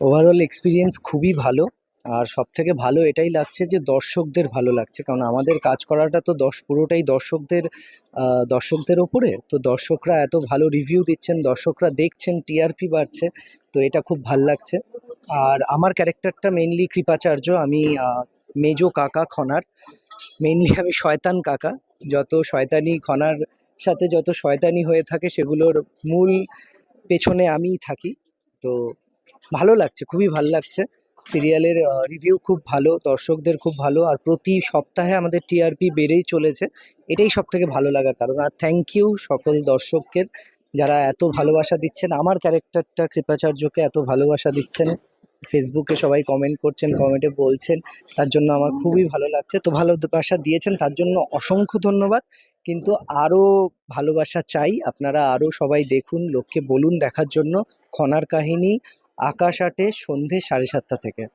Overall experience খুবই ভালো। আর সব থেকে ভালো এটাই লাগছে যে দর্শকদের ভালো লাগছে। কারণ আমাদের কাজ করাটা তো দশ, পুরোটাই দর্শকদের দর্শকদের ওপরে। তো দর্শকরা এত ভালো রিভিউ দিচ্ছেন, দর্শকরা দেখছেন টিআরপি বাড়ছে, তো এটা খুব ভালো লাগছে। আর আমার ক্যারেক্টারটা মেনলি কৃপাচার্য, আমি মেজো কাকা খনার। মেনলি আমি শয়তান কাকা। যত শয়তানি খনার সাথে যত শয়তানি হয়ে থাকে, সেগুলোর মূল পেছনে আমিই থাকি। তো ভালো লাগছে, খুবই ভালো লাগছে। সিরিয়ালের রিভিউ খুব ভালো, দর্শকদের খুব ভালো, আর প্রতি সপ্তাহে আমাদের টিআরপি বেড়েই চলেছে। এটাই সব থেকে ভালো লাগার কারণ, আর থ্যাংক ইউ সকল দর্শকের যারা এত ভালোবাসা দিচ্ছেন। আমার ক্যারেক্টারটা কৃপাচার্যকে এত ভালোবাসা দিচ্ছেন। ফেসবুকে সবাই কমেন্ট করছেন কমেন্টে বলছেন, তার জন্য আমার খুবই ভালো লাগছে। তো ভালোবাসা দিয়েছেন, তার জন্য অসংখ্য ধন্যবাদ। কিন্তু আরও ভালোবাসা চাই, আপনারা আরও সবাই দেখুন, লোককে বলুন দেখার জন্য। খনার কাহিনী আকাশ আটে সন্ধে সাড়ে সাতটা থেকে।